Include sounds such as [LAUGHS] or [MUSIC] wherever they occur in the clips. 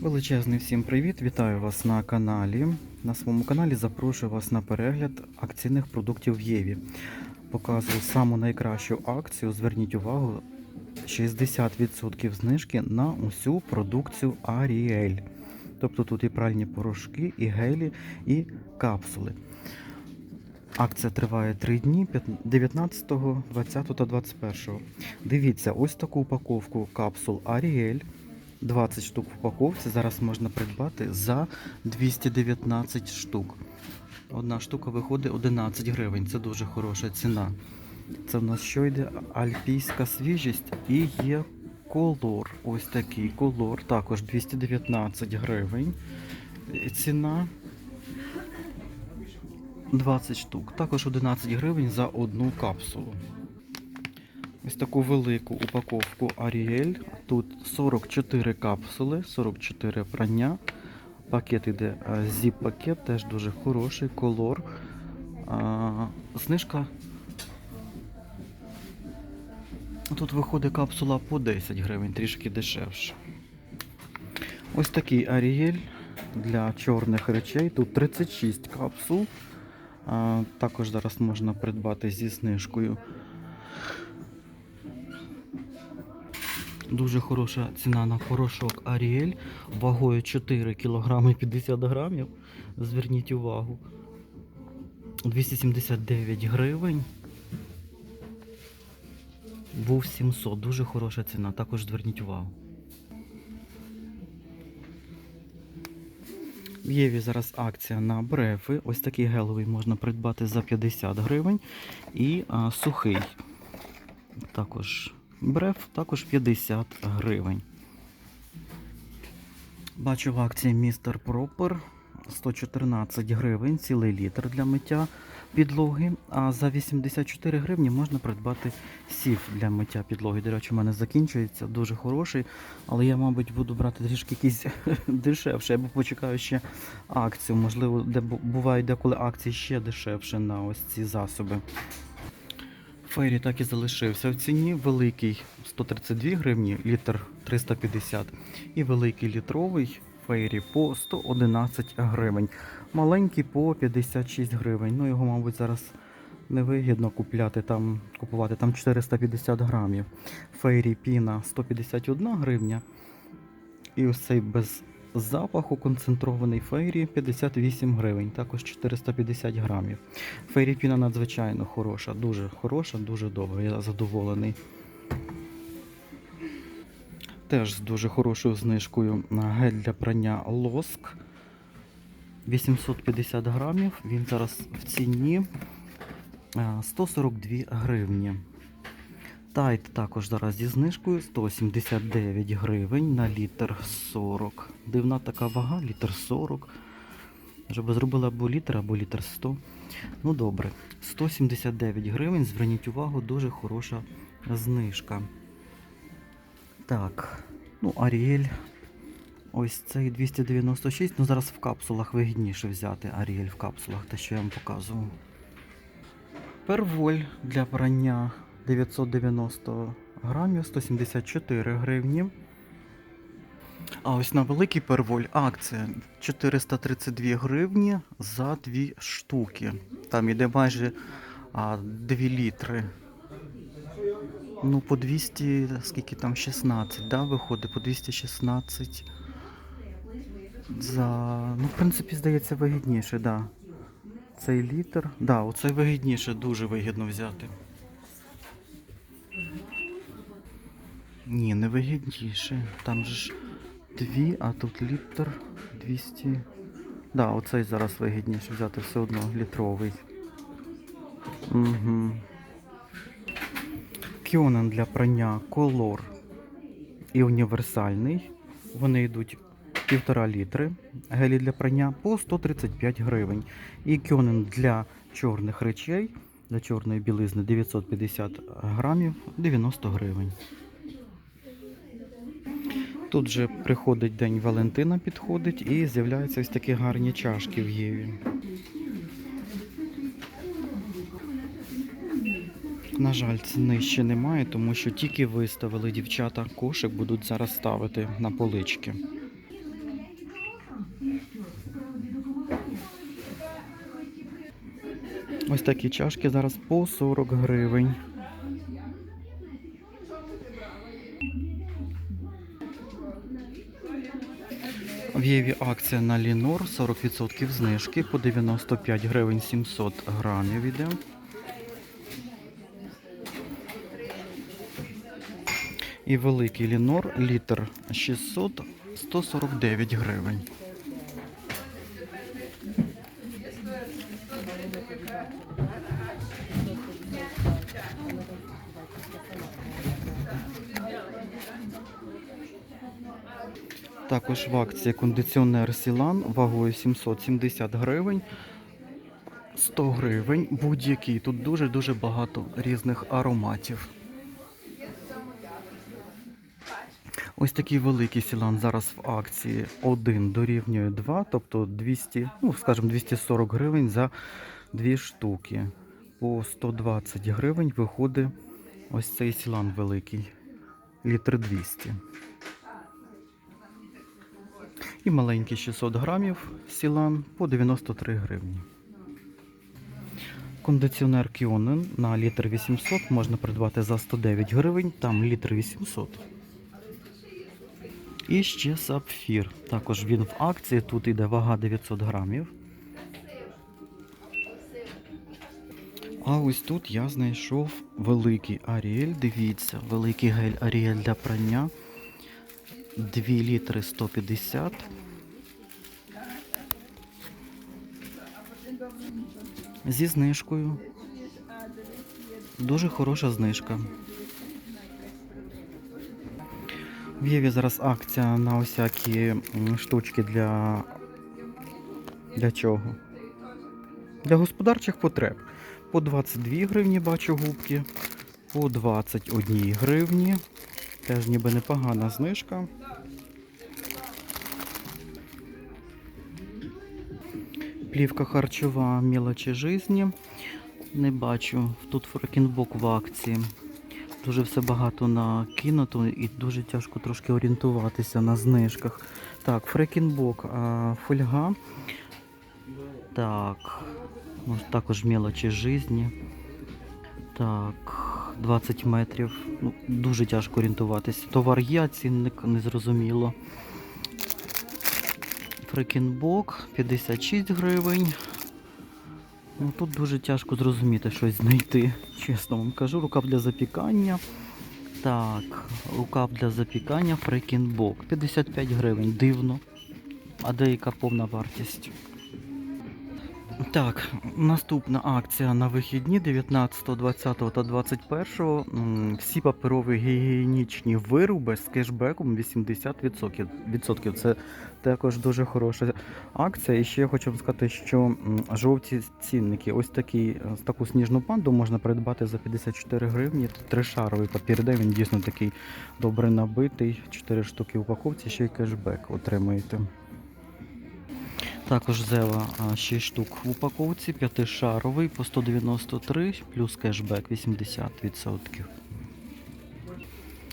Величезний всім привіт! Вітаю вас на каналі. На своєму каналі запрошую вас на перегляд акційних продуктів Єві. Показую саму найкращу акцію. Зверніть увагу, 60% знижки на усю продукцію Ariel. Тобто тут і пральні порошки, і гелі, і капсули. Акція триває 3 дні 19, 20 та 21. Дивіться, ось таку упаковку капсул Ariel. 20 штук в упаковці зараз можна придбати за 219 штук. Одна штука виходить 11 гривень. Це дуже хороша ціна. Це в нас що йде альпійська свіжість і є колор. Ось такий колор. Також 219 гривень. Ціна 20 штук. Також 11 гривень за одну капсулу. Ось таку велику упаковку Ariel. Тут 44 капсули, 44 прання. Пакет іде зіп-пакет, теж дуже хороший, колор. А, знижка. Тут виходить капсула по 10 гривень, трішки дешевше. Ось такий Ariel для чорних речей. Тут 36 капсул. А, також зараз можна придбати зі знижкою. Дуже хороша ціна на порошок Ariel вагою 4 кг 50 грамів. Зверніть увагу. 279 гривень. Був 700. Дуже хороша ціна. Також зверніть увагу. В Єві зараз акція на брефи. Ось такий геловий можна придбати за 50 гривень. І а, сухий. Також бреф, також 50 гривень. Бачу в акції Містер Пропер 114 гривень, цілий літр для миття підлоги. А за 84 гривні можна придбати сів для миття підлоги. До речі, у мене закінчується, дуже хороший. Але я, мабуть, буду брати трішки якийсь [LAUGHS] дешевше, або почекаю ще акцію. Можливо, де бувають деколи акції ще дешевше на ось ці засоби. Фейрі так і залишився в ціні. Великий 132 гривні, літр 350 і великий літровий фейрі по 111 гривень. Маленький по 56 гривень. Ну його, мабуть, зараз невигідно купляти там, купувати там 450 грамів. Фейрі піна 151 гривня. І ось цей без запаху концентрований фейрі 58 гривень, також 450 грамів. Фейрі піна надзвичайно хороша, дуже хороша, дуже довга. Я задоволений. Теж з дуже хорошою знижкою гель для прання лоск. 850 грамів. Він зараз в ціні 142 гривні. Тайт також зараз зі знижкою 179 гривень на літр 40. Дивна така вага, літр 40. Щоб зробили або літр, або літр 100. Ну добре. 179 гривень. Зверніть увагу, дуже хороша знижка. Так, ну, Аріель. Ось цей 296. Ну зараз в капсулах вигідніше взяти Аріель в капсулах, те, що я вам показував. Перволь для прання 990 грамів, 174 гривні. А ось на великий перволь акція 432 гривні за 2 штуки. Там іде майже а, 2 літри. Ну, по 200, скільки там 16, да, виходить, по 216 за. Ну, в принципі, здається, вигідніше, да. Цей літр. Да, оцей вигідніше, дуже вигідно взяти. Ні, не вигідніше. Там же ж дві, а тут літр 200. Да, оцей зараз вигідніше взяти все одно літровий. Угу. Кьонен для прання колор і універсальний. Вони йдуть півтора літри. Гелі для прання по 135 гривень. І кьонен для чорних речей, для чорної білизни 950 грамів 90 гривень. Тут же приходить День Валентина, підходить і з'являються ось такі гарні чашки в Єві. На жаль, ціни ще немає, тому що тільки виставили дівчата кошик, будуть зараз ставити на полички. Ось такі чашки зараз по 40 гривень. В Єві акція на Лінор 40% знижки по 95 гривень 700 грамів іде. І великий Лінор літр 600 149 гривень. Також в акції кондиціонер Сілан вагою 770 гривень. 100 гривень будь-який. Тут дуже-дуже багато різних ароматів. Ось такий великий сілан зараз в акції 1 дорівнює 2, тобто 200, ну, скажімо, 240 гривень за дві штуки. По 120 гривень виходить ось цей сілан великий, літр 200. І маленький 600 грамів сілан по 93 гривні. Кондиціонер Кіонен на літр 800 можна придбати за 109 гривень, там літр 800. І ще сапфір. Також він в акції, тут йде вага 900 грамів. А ось тут я знайшов великий Аріель. Дивіться, великий гель Аріель для прання. 2 літри 150. Зі знижкою. Дуже хороша знижка. В Єві зараз акція на усякі штучки для. Для чого? Для господарчих потреб. По 22 гривні бачу губки, по 21 гривні. Теж ніби непогана знижка. Плівка харчова мілочі жизні. Не бачу. Тут фрекінбок в акції. Дуже все багато накинуто і дуже тяжко трошки орієнтуватися на знижках. Так, фрекінбок, фольга. Так, ну, також мелочі жизні. Так, 20 метрів. Ну, дуже тяжко орієнтуватися. Товар є, цінник незрозуміло. Фрекінбок 56 гривень. Ну, тут дуже тяжко зрозуміти щось знайти. Чесно вам кажу, рукав для запікання. Так, рукав для запікання Фрикінбок. 55 гривень. Дивно. А деяка повна вартість. Так, наступна акція на вихідні 19, 20 та 21. М, Всі паперові гігієнічні вироби з кешбеком 80%. Відсотків. Це також дуже хороша акція. І ще я хочу сказати, що жовті цінники, ось такі, е, таку сніжну панду можна придбати за 54 гривні. Тришаровий папір, де він дійсно такий добре набитий. 4 штуки в упаковці, ще й кешбек отримуєте. Також зева 6 штук в упаковці, 5-шаровий по 193, плюс кешбек 80%.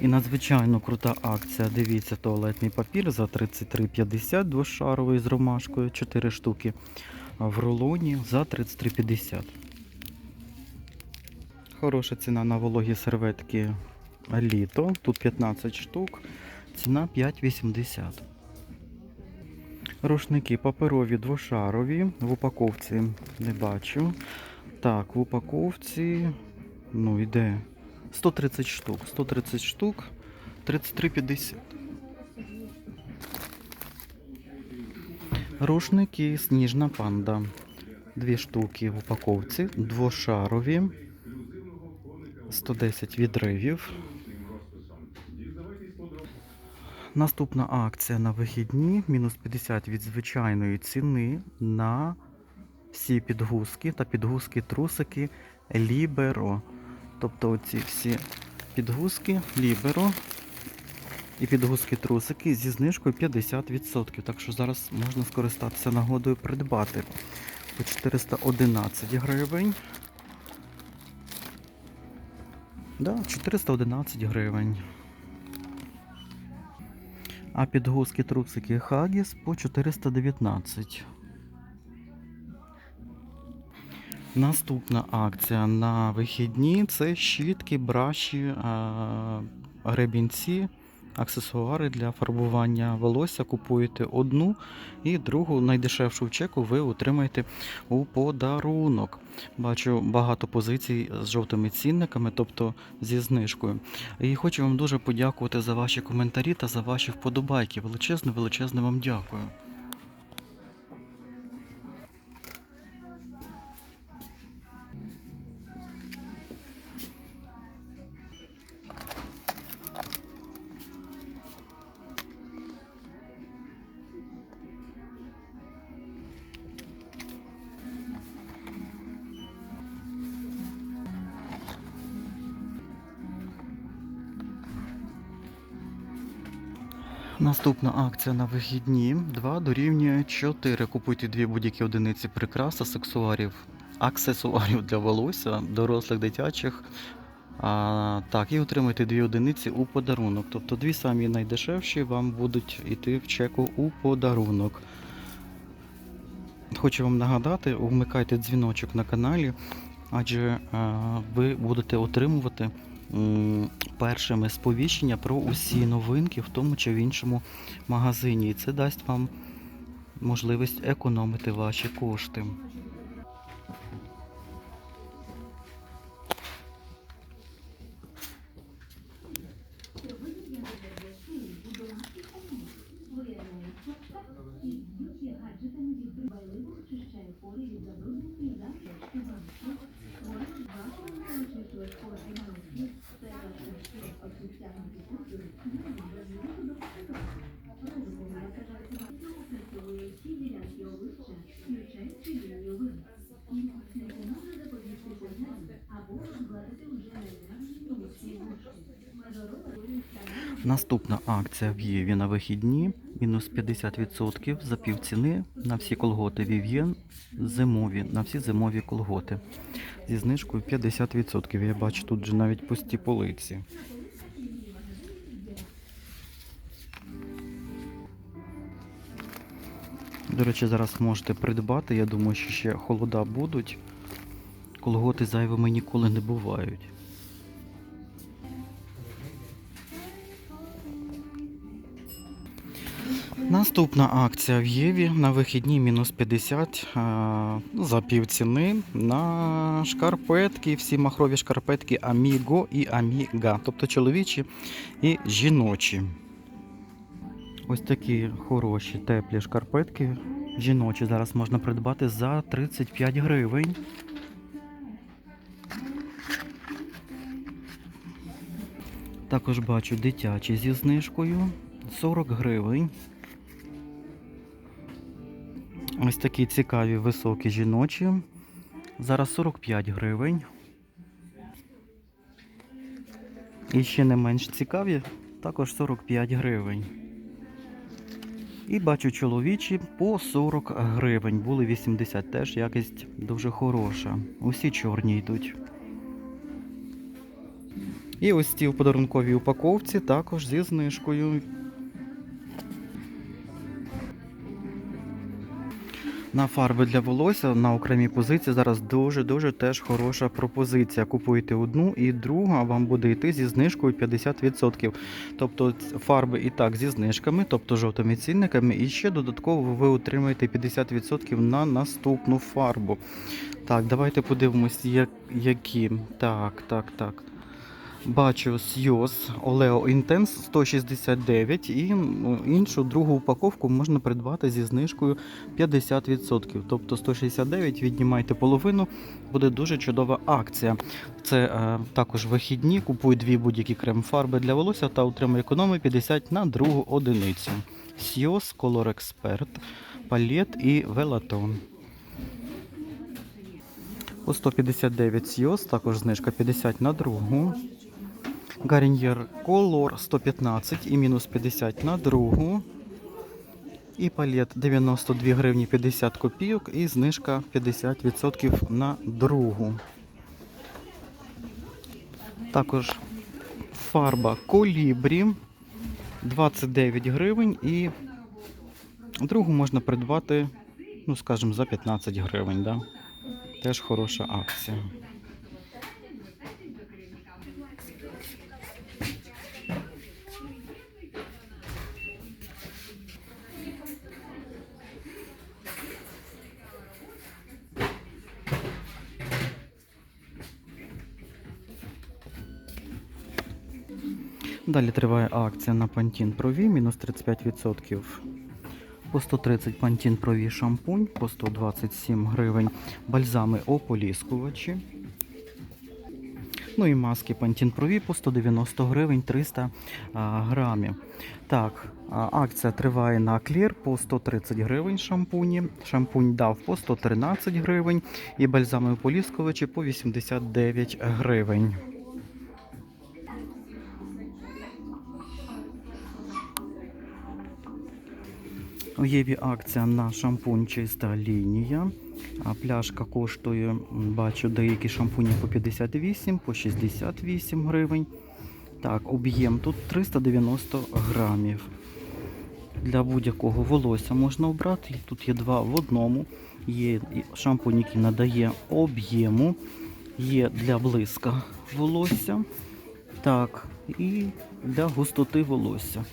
І надзвичайно крута акція. Дивіться, туалетний папір за 33,50 двошаровий з ромашкою, 4 штуки в рулоні за 33,50. Хороша ціна на вологі серветки літо. Тут 15 штук, ціна 5,80. Рушники паперові двошарові. В упаковці не бачу. Так, в упаковці, ну, йде 130 штук. 130 штук, 33,50. Рушники сніжна панда. Дві штуки в упаковці, двошарові. 110 відривів. Наступна акція на вихідні мінус 50 від звичайної ціни на всі підгузки та підгузки трусики Libero. Тобто оці всі підгузки Libero і підгузки трусики зі знижкою 50%. Так що зараз можна скористатися нагодою придбати по 411 гривень. Да, 411 гривень. А підгузки трусики Хагіс по 419. Наступна акція на вихідні це щітки, браші, гребінці, аксесуари для фарбування волосся. Купуєте одну і другу найдешевшу в чеку ви отримаєте у подарунок. Бачу багато позицій з жовтими цінниками, тобто зі знижкою. І хочу вам дуже подякувати за ваші коментарі та за ваші вподобайки. Величезне, величезне вам дякую. Наступна акція на вихідні 2 дорівнює 4. Купуйте дві будь-які одиниці прикрас, аксесуарів, аксесуарів для волосся, дорослих, дитячих. А, так, і отримайте дві одиниці у подарунок. Тобто дві самі найдешевші вам будуть йти в чеку у подарунок. Хочу вам нагадати, вмикайте дзвіночок на каналі, адже а, ви будете отримувати першими сповіщення про усі новинки в тому чи в іншому магазині. І це дасть вам можливість економити ваші кошти. Наступна акція в Єві на вихідні. Мінус 50% за півціни на всі колготи Vivien зимові, на всі зимові колготи. Зі знижкою 50%. Я бачу тут вже навіть пусті полиці. До речі, зараз можете придбати. Я думаю, що ще холода будуть. Колготи зайвими ніколи не бувають. Наступна акція в Єві на вихідні мінус 50 а, ну, за півціни на шкарпетки, всі махрові шкарпетки Amigo і Amiga, тобто чоловічі і жіночі. Ось такі хороші теплі шкарпетки жіночі зараз можна придбати за 35 гривень. Також бачу дитячі зі знижкою 40 гривень. Ось такі цікаві високі жіночі. Зараз 45 гривень. І ще не менш цікаві, також 45 гривень. І бачу чоловічі по 40 гривень. Були 80 теж якість дуже хороша. Усі чорні йдуть. І ось ці в подарунковій упаковці також зі знижкою. На фарби для волосся на окремій позиції зараз дуже-дуже теж хороша пропозиція. Купуєте одну і друга вам буде йти зі знижкою 50%. Тобто фарби і так зі знижками, тобто жовтими цінниками, і ще додатково ви отримаєте 50% на наступну фарбу. Так, давайте подивимось, як, які. Так, так, так. Бачу Сйоз Oleo Intense 169 і іншу другу упаковку можна придбати зі знижкою 50%. Тобто 169 віднімайте половину, буде дуже чудова акція. Це е, також вихідні. Купуй дві будь-які крем-фарби для волосся та отримай економи 50 на другу одиницю. Сйоз Color Expert, палет і велатон. По 159 Сйоз, також знижка 50 на другу. Гарньєр Color 115 і мінус 50 на другу. І палет 92 гривні 50 копійок і знижка 50% на другу. Також фарба Колібрі 29 гривень і другу можна придбати, ну скажімо, за 15 гривень. Да? Теж хороша акція. Далі триває акція на Pantene Pro V, мінус 35%. По 130 Pantene Pro V шампунь, по 127 гривень бальзами ополіскувачі. Ну і маски Pantene Pro V по 190 гривень 300 а, грамів. Так, акція триває на Clear по 130 гривень шампуні. Шампунь дав по 113 гривень і бальзами ополіскувачі по 89 гривень. У Єві акція на шампунь чиста лінія. А пляшка коштує, бачу, деякі шампуні по 58, по 68 гривень. Так, об'єм тут 390 грамів. Для будь-якого волосся можна обрати. Тут є два в одному. Є шампунь, який надає об'єму, є для блиска волосся. Так, і для густоти волосся.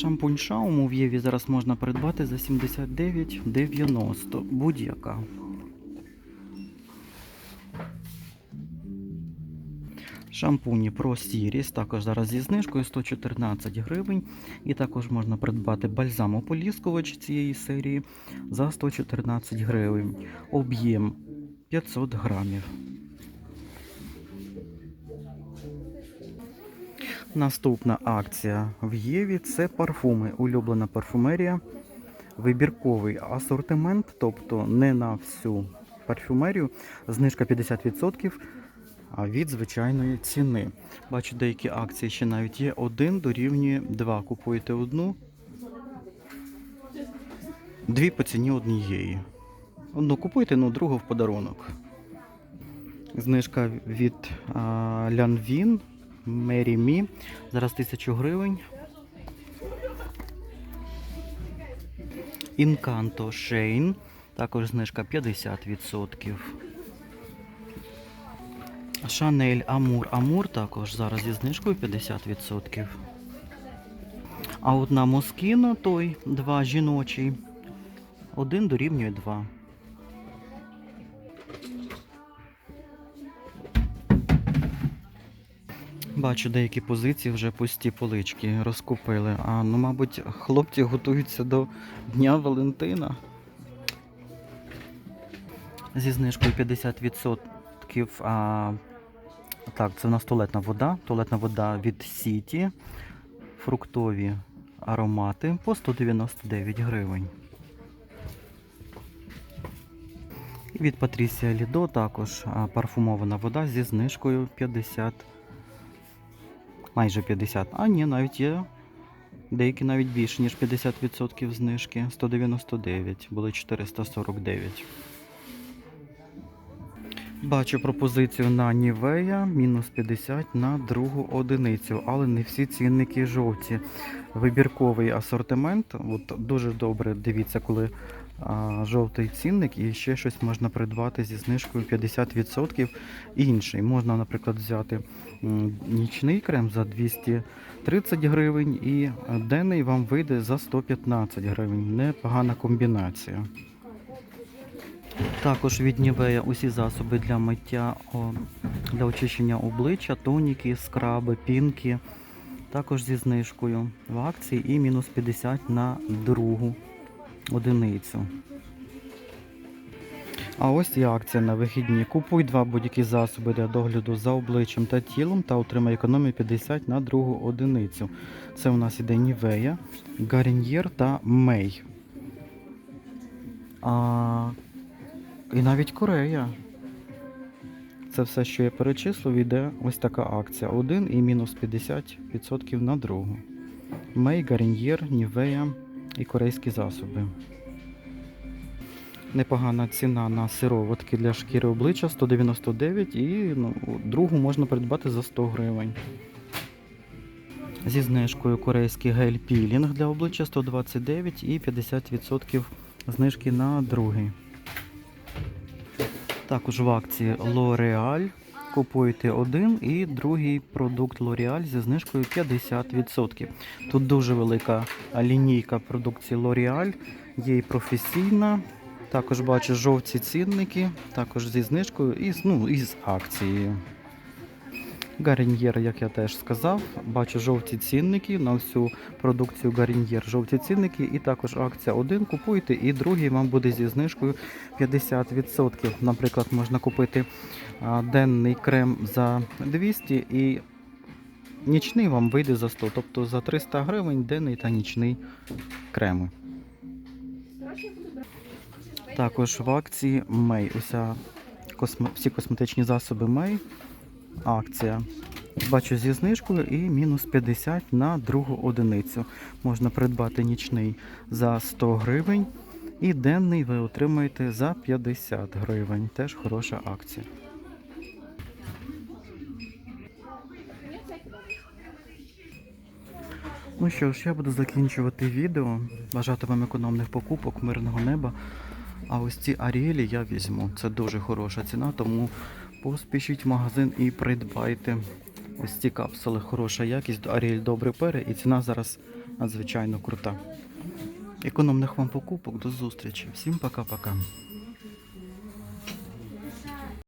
Шампунь Шауму в Єві зараз можна придбати за 79,90 будь-яка. Шампуні Pro Series також зараз зі знижкою 114 гривень. І також можна придбати бальзам ополіскувач цієї серії за 114 гривень. Об'єм 500 грамів. Наступна акція в Єві це парфуми. Улюблена парфумерія. Вибірковий асортимент, тобто не на всю парфюмерію. Знижка 50% від звичайної ціни. Бачу, деякі акції ще навіть є. Один дорівнює 2. Купуєте одну. Дві по ціні однієї. Одну купуєте, ну другу в подарунок. Знижка від а, Лянвін Мері Мі. Зараз 1000 гривень. Інканто Шейн. Також знижка 50%. Шанель Амур Амур також зараз зі знижкою 50%. А от на Москіно той два жіночий. Один дорівнює 2. Бачу, деякі позиції вже пусті полички розкупили. А ну, мабуть, хлопці готуються до Дня Валентина. Зі знижкою 50%. А, так, це у нас туалетна вода. Туалетна вода від Сіті. Фруктові аромати по 199 гривень. І від Патрісія Лідо також парфумована вода зі знижкою 50 майже 50, а ні, навіть є деякі навіть більше, ніж 50% знижки. 199, були 449. Бачу пропозицію на Нівея мінус 50 на другу одиницю, але не всі цінники жовті. Вибірковий асортимент. От дуже добре дивіться, коли жовтий цінник і ще щось можна придбати зі знижкою 50% інший. Можна, наприклад, взяти нічний крем за 230 гривень і денний вам вийде за 115 гривень. Непогана комбінація. Також від Нівея усі засоби для миття, для очищення обличчя, тоніки, скраби, пінки. Також зі знижкою в акції і мінус 50 на другу одиницю. А ось і акція на вихідні. Купуй два будь-які засоби для догляду за обличчям та тілом та отримай економію 50 на другу одиницю. Це у нас іде Нівея, Гаріньєр та Мей. А, і навіть Корея. Це все, що я перечислив, йде ось така акція. Один і мінус 50% на другу. Мей, Гаріньєр, Нівея і корейські засоби. Непогана ціна на сироватки для шкіри обличчя 199 і ну, другу можна придбати за 100 гривень. Зі знижкою корейський гель пілінг для обличчя 129 і 50% знижки на другий. Також в акції L'Oreal. Купуєте один і другий продукт L'Oreal зі знижкою 50%. Тут дуже велика лінійка продукції L'Oreal, є і професійна. Також бачу жовті цінники, також зі знижкою і, ну, і з акцією. Гаріньєр, як я теж сказав, бачу жовті цінники на всю продукцію Гаріньєр. Жовті цінники і також акція один купуєте, і другий вам буде зі знижкою 50%. Наприклад, можна купити денний крем за 200 і нічний вам вийде за 100. Тобто за 300 гривень денний та нічний креми. Також в акції Мей. Уся косме... всі косметичні засоби Мей. Акція. Бачу зі знижкою і мінус 50 на другу одиницю. Можна придбати нічний за 100 гривень. І денний ви отримаєте за 50 гривень. Теж хороша акція. Ну що ж, я буду закінчувати відео. Бажати вам економних покупок, мирного неба. А ось ці Аріелі я візьму. Це дуже хороша ціна, тому поспішіть в магазин і придбайте. Ось ці капсули, хороша якість, Аріель добре пере, і ціна зараз надзвичайно крута. Економних вам покупок, до зустрічі. Всім пока-пока.